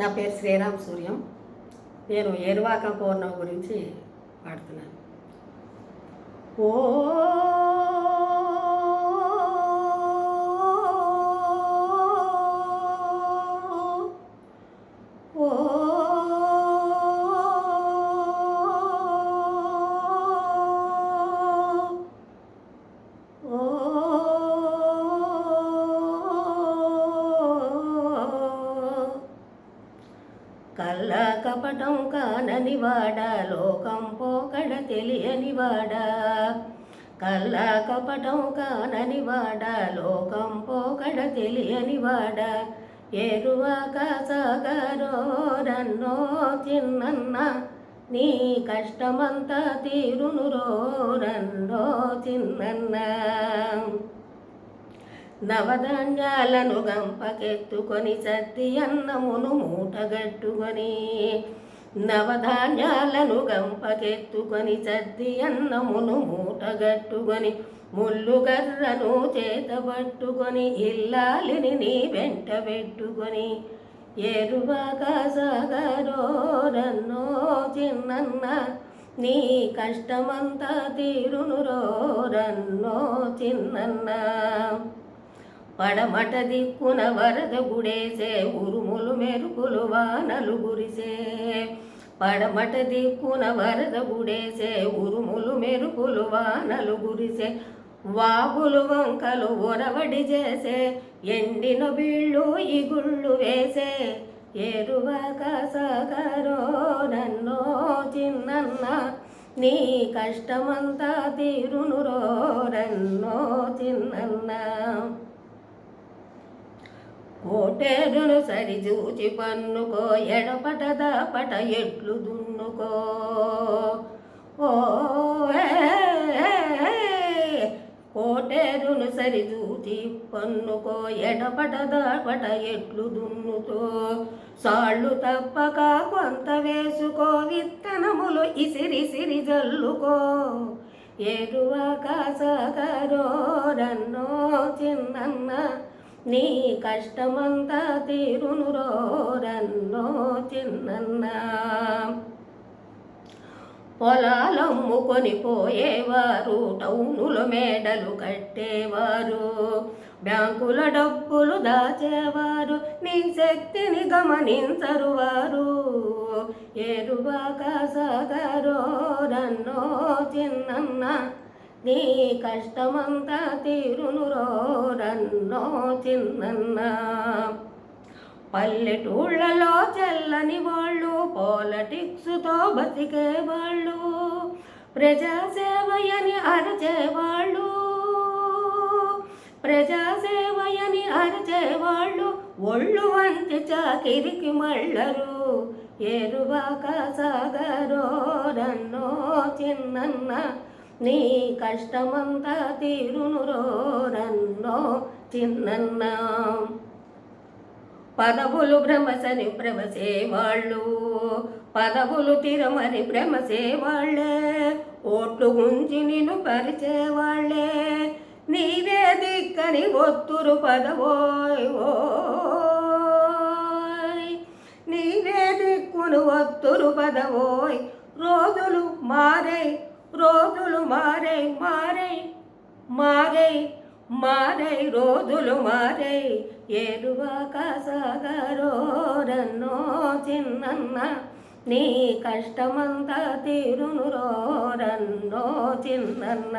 నా పేరు శ్రీరామ్ సూర్యం. నేను ఏరువాక పౌర్ణమి గురించి పాడుతున్నాను. ఓ వల్ల కపటం కానని వాడ లోకం పోకడ తెలియని వాడ. కళ్ళ కపటం కానని వాడ లోకం పోకడ తెలియని వాడ. ఎరువాక సాగరో రన్నో చిన్నన్న నీ కష్టమంతా తీరును రో రన్నో చిన్నన్నా నవధాన్యాలను గంపకెత్తుకొని సద్ది అన్నమును మూటగట్టుకొని. నవధాన్యాలను గంపకెత్తుకొని సద్ది అన్నమును మూటగట్టుకొని. ముళ్ళు కర్రను చేతబట్టుకొని ఇల్లాలిని నీ వెంట పెట్టుకొని. ఎరువాగా చిన్నన్న నీ కష్టమంతా తీరును రో రన్నో పడమట దిక్కున వరద గుడేసే ఉరుములు మెరుపులు వానలు గురిసే పడమట దిక్కున వరద గుడేసే ఉరుములు మెరుపులు వానలు గురిసే వాగులు వంకలు ఒరవడి చేసే ఎండిన బిళ్ళు ఇగుళ్ళు వేసే. ఎరువాక సాగరో నన్నో చిన్నన్న నీ కష్టమంతా తీరును రో రన్నో చిన్నన్నా. ఓటేరును సరిచూచి పన్నుకో ఎడపట దాపట ఎట్లు దున్నుకో. ఓ కోటేరును సరిచూచి పన్నుకో ఎడపట దాపట ఎట్లు దున్నుతో. సాళ్ళు తప్పక కొంత వేసుకో విత్తనములు ఇసిరిసిరి జల్లుకో. ఎరువాక సాగరో రన్నో చిన్నన్నా నీ కష్టమంతా తీరును రోరన్నో చిన్నన్న. పొలాలమ్ముకొని పోయేవారు టౌనుల మేడలు కట్టేవారు బ్యాంకుల డబ్బులు దాచేవారు నీ శక్తిని గమనించరు వారు. ఎరువాక సాగరో రన్నో చిన్నన్నా. నీ కష్టమంతా తీరునురో రన్నో చిన్నన్న. పల్లెటూళ్ళలో చెల్లని వాళ్ళు పాలిటిక్స్తో బతికేవాళ్ళు ప్రజాసేవయని అరచేవాళ్ళు ప్రజాసేవయని అరచేవాళ్ళు ఒళ్ళు వంతి చాకిరికి మళ్ళరు ఎరువాక సాగరో రన్నో చిన్నన్న. నీ కష్టమంతా తీరును రో రన్నో చిన్నన్న పదవులు భ్రమసని భ్రమసే వాళ్ళు పదవులు తిరమని భ్రమసే వాళ్ళే ఓట్లు గుంజి నిన్ను పరిచేవాళ్ళే నీవే దిక్కని ఒత్తురు పదవోయ్ ఓయ్. నీవే దిక్కును ఒత్తురు పదవోయ్ మారై మారై రోజులు మారై ఏరువాక సాగరో రన్నో చిన్నన్న నీ కష్టమంతా తీరును రో రన్నో చిన్నన్న.